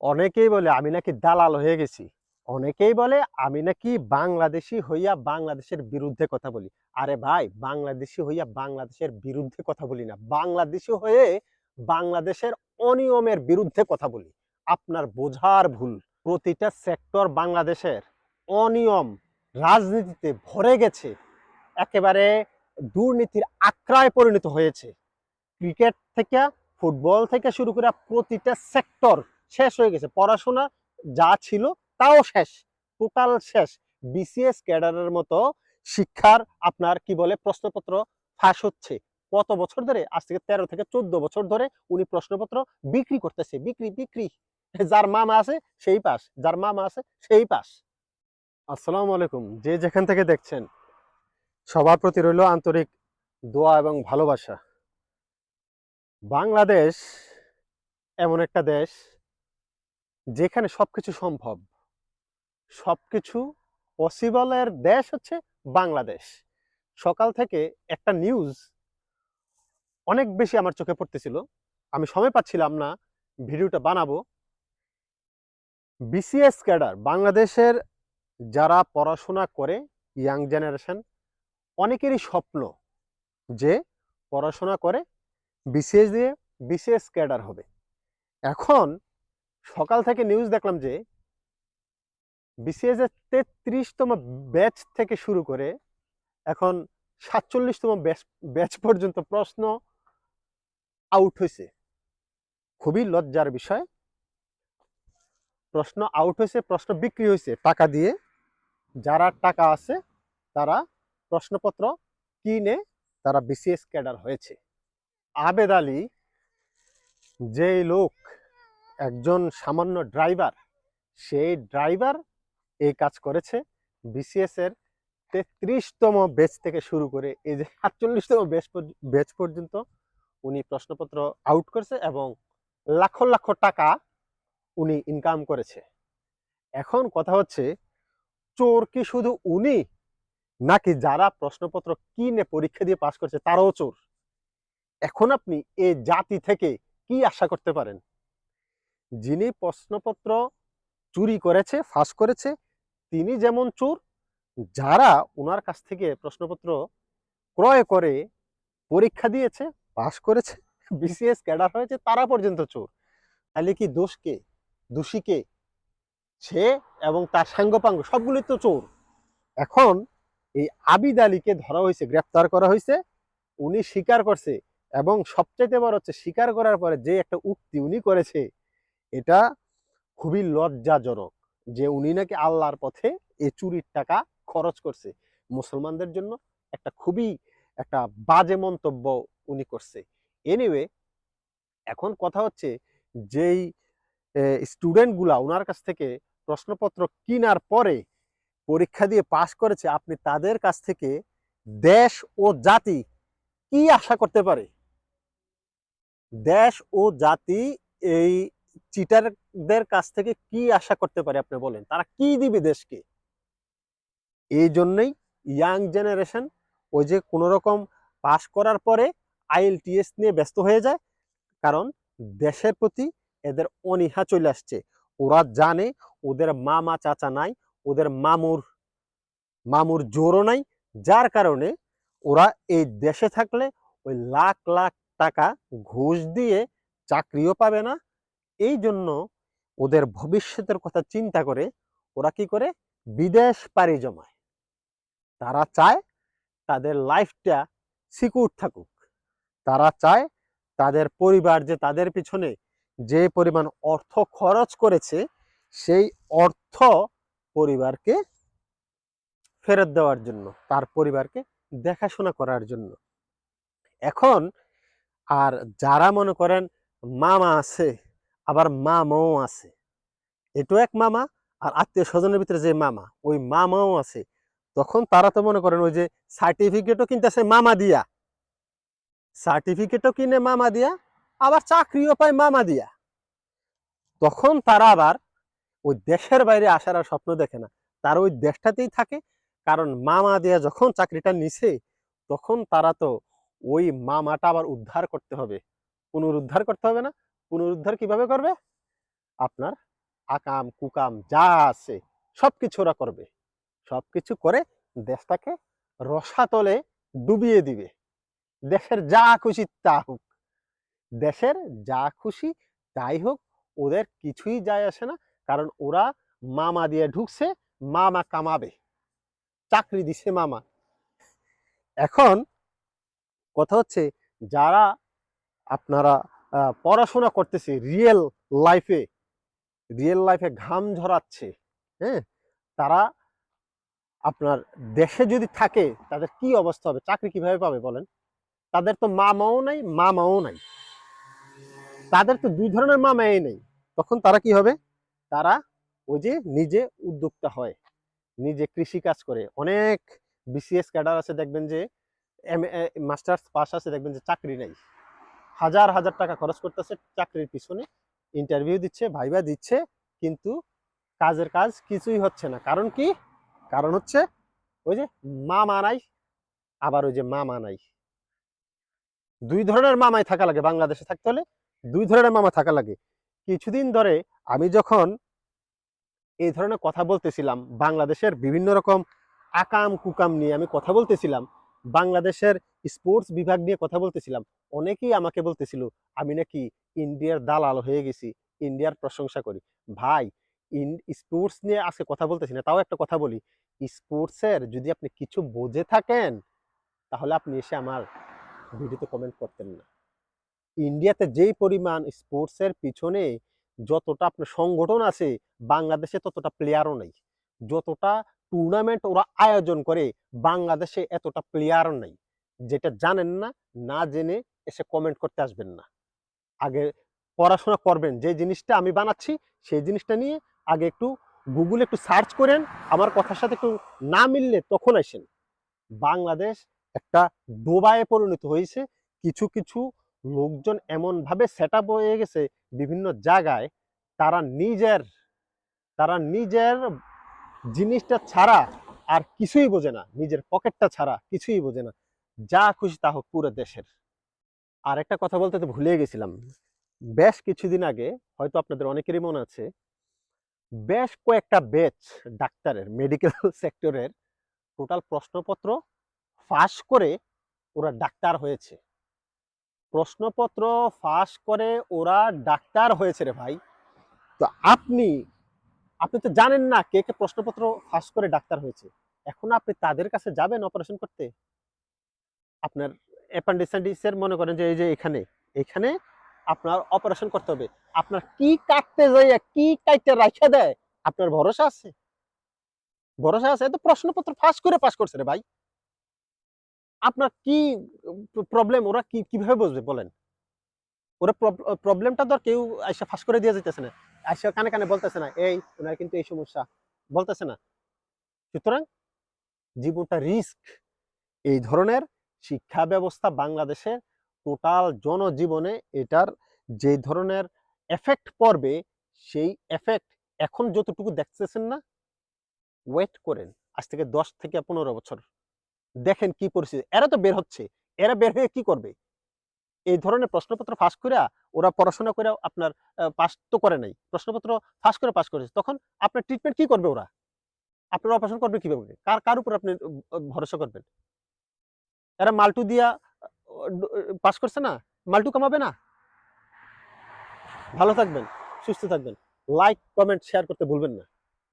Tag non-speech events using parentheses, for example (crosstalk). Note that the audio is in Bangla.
অনেকেই বলে, আমি নাকি দালাল হয়ে গেছি। অনেকেই বলে, আমি নাকি বাংলাদেশি হইয়া বাংলাদেশের বিরুদ্ধে কথা বলি। আরে ভাই, বাংলাদেশি হইয়া বাংলাদেশের বিরুদ্ধে কথা বলি না। বাংলাদেশি হয়ে বাংলাদেশের অনিয়মের বিরুদ্ধে কথা বলি। আপনার বোঝার ভুল। প্রতিটা সেক্টর বাংলাদেশের অনিয়ম রাজনীতিতে ভরে গেছে। একেবারে দুর্নীতির আক্রায় পরিণত হয়েছে। ক্রিকেট থেকে, ফুটবল থেকে শুরু করে প্রতিটা সেক্টর শেষ হয়ে গেছে। পড়াশোনা যা ছিল তাও শেষ। টোটাল শেষ। বিসিএস ক্যাডারের মতো শিক্ষার আপনার কি বলে প্রশ্নপত্র ফাঁস হচ্ছে। কত বছর ধরে? আজ থেকে তেরো থেকে চোদ্দ বছর ধরে উনি প্রশ্নপত্র বিক্রি করতেছে। বিক্রি বিক্রি। যার মামা আছে, সেই পাস। যার মামা আছে, সেই পাস। আসসালামু আলাইকুম। যে যেখান থেকে দেখছেন, সবার প্রতি রইল আন্তরিক দোয়া এবং ভালোবাসা। বাংলাদেশ এমন একটা দেশ যেখানে সবকিছু সম্ভব। সবকিছু পসিবলের দেশ হচ্ছে বাংলাদেশ। সকাল থেকে একটা নিউজ অনেক বেশি আমার চোখে পড়তেছিল। আমি সময় পাচ্ছিলাম না, ভিডিওটা বানাবো। বিসিএস ক্যাডার বাংলাদেশের যারা পড়াশোনা করে ইয়াং জেনারেশন অনেকেরই স্বপ্ন যে পড়াশোনা করে বিসিএস দিয়ে বিসিএস ক্যাডার হবে। এখন সকাল থেকে নিউজ দেখলাম যে বিসিএস এর তেত্রিশতম ব্যাচ থেকে শুরু করে এখন সাতচল্লিশতম ব্যাচ ব্যাচ পর্যন্ত প্রশ্ন আউট হয়েছে। খুবই লজ্জার বিষয়। প্রশ্ন আউট হয়েছে, প্রশ্ন বিক্রি হয়েছে টাকা দিয়ে। যারা টাকা আছে, তারা প্রশ্নপত্র কিনে তারা বিসিএস ক্যাডার হয়েছে। আবেদ আলী, যেই লোক একজন সামান্য ড্রাইভার, সেই ড্রাইভার এই কাজ করেছে বিসিএস এর তেত্রিশতম বেচ থেকে শুরু করে, এই যে সাতচল্লিশতম বেচ বেচ পর্যন্ত উনি প্রশ্নপত্র আউট করেছে এবং লাখ লাখ টাকা উনি ইনকাম করেছে। এখন কথা হচ্ছে, চোর কি শুধু উনি? নাকি যারা প্রশ্নপত্র কিনে পরীক্ষা দিয়ে পাশ করছে তারাও চোর? এখন আপনি এই জাতি থেকে কি আশা করতে পারেন? যিনি প্রশ্নপত্র চুরি করেছে, ফাঁস করেছে, তিনি যেমন চোর, যারা ওনার কাছ থেকে প্রশ্নপত্র ক্রয় করে, পরীক্ষা দিয়েছে, পাস করেছে (laughs) বিসিএস ক্যাডার হয়েছে, তারা পর্যন্ত চোর। তাহলে কি দোষ কে? দোষী কে? সে এবং তার সাঙ্গপাঙ্গ সবগুলি তো চোর। এখন এই আবিদ আলীকে ধরা হয়েছে, গ্রেপ্তার করা হয়েছে, উনি স্বীকার করছে এবং সবচাইতে বড় হচ্ছে, স্বীকার করার পরে যে একটা উক্তি উনি করেছে এটা খুবই লজ্জাজনক যে উনি নাকি আল্লাহর পথে এই চুরির টাকা খরচ করছে। মুসলমানদের জন্য একটা খুবই একটা বাজে মন্তব্য উনি করছে। এনিওয়ে এখন কথা হচ্ছে যেই স্টুডেন্টগুলা ওনার কাছ থেকে প্রশ্নপত্র কিনার পরে পরীক্ষা দিয়ে পাশ করেছে, আপনি তাদের কাছ থেকে দেশ ও জাতি কি আশা করতে পারে? দেশ ও জাতি এই চিটারদের কাছ থেকে কি আশা করতে পারে আপনি বলেন? তারা কি দিবে দেশকে? এই জন্যই ইয়াং জেনারেশন ওই যে কোনো রকম পাশ করার পরে আইএলটিএস নিয়ে ব্যস্ত হয়ে যায়। কারণ দেশের প্রতি এদের অনীহা চলে আসছে। ওরা জানে ওদের মামা চাচা নাই, ওদের মামুর মামুর জোরও নাই। যার কারণে ওরা এই দেশে থাকলে ওই লাখ লাখ টাকা ঘুষ দিয়ে চাকরিও পাবে না। এই জন্য ওদের ভবিষ্যতের কথা চিন্তা করে ওরা কি করে? বিদেশ পাড়ি জমায়। তারা চায় তাদের লাইফটা সিকিউর থাকুক। তারা চায় তাদের পরিবার যে তাদের পিছনে যে পরিমাণ অর্থ খরচ করেছে, সেই অর্থ পরিবারকে ফেরত দেওয়ার জন্য, তার পরিবারকে দেখাশোনা করার জন্য। এখন আর যারা মনে করেন মামা আছে আবার মামাও আছে। এটাও এক মামা আর আত্মীয় স্বজনের ভিতরে যে মামা, ওই মামাও আছে। তখন তারা তো মনে করেন ওই যে সার্টিফিকেটও কিনতেছে মামা দিয়া। সার্টিফিকেটও কিনে মামা দিয়া, আবার চাকরিও পায় মামা দিয়া। তখন তারা আবার ওই দেশের বাইরে আসার আর স্বপ্ন দেখে না। তারা ওই দেশটাতেই থাকে, কারণ মামা দিয়া যখন চাকরিটা নিছে, তখন তারা তো ওই মামাটা আবার উদ্ধার করতে হবে। পুনরুদ্ধার করতে হবে না পুনরুদ্ধার কীভাবে করবে? আপনার আকাম, কুকাম যা আছে সব কিছু ওরা করবে। সব কিছু করে দেশটাকে রসাতলে ডুবিয়ে দিবে। দেশের যা খুশি তা হোক। দেশের যা খুশি তাই হোক, ওদের কিছুই যায় আসে না, কারণ ওরা মামা দিয়ে ঢুকছে, মামা কামাবে। চাকরি দিছে মামা। এখন কথা হচ্ছে, যারা আপনারা পড়াশোনা করতেছে রিয়েল লাইফে রিয়েল লাইফে ঘাম ঝরাচ্ছে হ্যাঁ? তারা আপনার দেশে যদি থাকে, তাদের কি অবস্থা হবে? চাকরি কীভাবে পাবে বলেন? তাদের তো মামাও নাই মামাও নাই। তাদের তো দুই ধরনের মামাই নেই। তখন তারা কি হবে? তারা ওই যে নিজে উদ্যোক্তা হয়, নিজে কৃষি কাজ করে। অনেক বিসিএস ক্যাডার আছে, দেখবেন যে এম মাস্টার্স পাস আছে, দেখবেন যে চাকরি নাই। হাজার হাজার টাকা খরচ করতেছে, চাকরির পিছনে ইন্টারভিউ দিচ্ছে ভাইবা দিচ্ছে, কিন্তু কাজের কাজ কিছুই হচ্ছে না। কারণ কি? কারণ হচ্ছে ওই যে মামা নাই, আবার ওই যে মামা নাই। দুই ধরনের মামাই থাকা লাগে বাংলাদেশে থাকতে হলে, দুই ধরনের মামা থাকা লাগে। কিছুদিন ধরে আমি যখন এই ধরনের কথা বলতেছিলাম, বাংলাদেশের বিভিন্ন রকম আকাম কুকাম নিয়ে আমি কথা বলতেছিলাম, বাংলাদেশের স্পোর্টস বিভাগ নিয়ে কথা বলতেছিলাম, অনেকেই আমাকে বলতেছিল, আমি নাকি ইন্ডিয়ার দালাল হয়ে গেছি, ইন্ডিয়ার প্রশংসা করি। ভাই, ইন, স্পোর্টস নিয়ে আজকে কথা বলতেছি না, তাও একটা কথা বলি। স্পোর্টসের যদি আপনি কিছু বোঝে থাকেন, তাহলে আপনি এসে আমার ভিডিওতে কমেন্ট করতেন না। ইন্ডিয়াতে যেই পরিমাণ স্পোর্টসের পিছনে যতটা আপনার সংগঠন আছে, বাংলাদেশে ততটা প্লেয়ারও নেই। যতটা টুর্নামেন্ট ওরা আয়োজন করে, বাংলাদেশে এতটা প্লেয়ারও নেই। যেটা জানেন না না জেনে এসে কমেন্ট করতে আসবেন না। আগে পড়াশোনা করবেন, যে জিনিসটা আমি বানাচ্ছি, সেই জিনিসটা নিয়ে আগে একটু গুগলে একটু সার্চ করেন, আমার কথার সাথে একটু না মিললে তখন আসেন। বাংলাদেশ একটা ডোবায় পরিণত হয়েছে। কিছু কিছু লোকজন এমনভাবে সেট আপ হয়ে গেছে বিভিন্ন জায়গায়, তারা নিজের তারা নিজের জিনিসটা ছাড়া আর কিছুই বোঝে না। নিজের পকেটটা ছাড়া কিছুই বোঝে না। যা খুশি তা হোক, পুরো দেশের। আর একটা কথা বলতে তো ভুলে গেছিলাম। বেশ কিছুদিন আগে, হয়তো আপনাদের অনেকেরই মনে আছে, বেশ কয়েকটা ব্যাচ ডাক্তারের মেডিকেল সেক্টরের টোটাল প্রশ্নপত্র ফাঁস করে ওরা ডাক্তার হয়েছে। প্রশ্নপত্র ফাঁস করে ওরা ডাক্তার হয়েছে রে ভাই। তো আপনি আপনি তো জানেন না কে কে প্রশ্নপত্র ফাঁস করে ডাক্তার হয়েছে। এখন আপনি তাদের কাছে যাবেন অপারেশন করতে? আপনার অ্যাপেন্ডিসাইটিসের মনে করেন যে এই যে এখানে এখানে আপনার অপারেশন করতে হবে। আপনার কি কাটতে যাইয়া, কি কাটতে রাখা দেয়, আপনার ভরসা আছে? ভরসা আছে? তো প্রশ্নপত্র ফাঁস করে পাস করছে রে ভাই। আপনার কি প্রবলেম, ওরা কি, কীভাবে বুঝবে বলেন? ওরা প্রবলেমটা ধর কেউ আইসা ফাঁস করে দিয়ে যেতেছে না। আইসা কানে কানে বলতেছে না, এই, ওনার কিন্তু এই সমস্যা। বলতেছে না। সুতরাং জীবনটা রিস্ক। এই ধরনের শিক্ষা ব্যবস্থা বাংলাদেশে টোটাল জনজীবনে এটার যে ধরনের এফেক্ট পড়বে, সেই এফেক্ট এখন যতটুকু দেখতেছেন না ওয়েট করেন। আজ থেকে দশ থেকে পনেরো বছর। দেখেন কি পরিস্থিতি। এরা তো বের হচ্ছে। এরা বের হয়ে কি করবে? এই ধরনের প্রশ্নপত্র ফাঁস করে ওরা পড়াশোনা করে আপনার পাস তো করে নাই। প্রশ্নপত্র ফাঁস করে পাস করেছে। তখন আপনার ট্রিটমেন্ট কি করবে ওরা? আপনার অপারেশন করবে কীভাবে? কার কার উপর আপনি ভরসা করবেন? এরা মাল্টু দিয়া, পাস করছে না? মাল্টু কমাবে না? ভালো থাকবেন, সুস্থ থাকবেন। লাইক কমেন্ট শেয়ার করতে ভুলবেন না।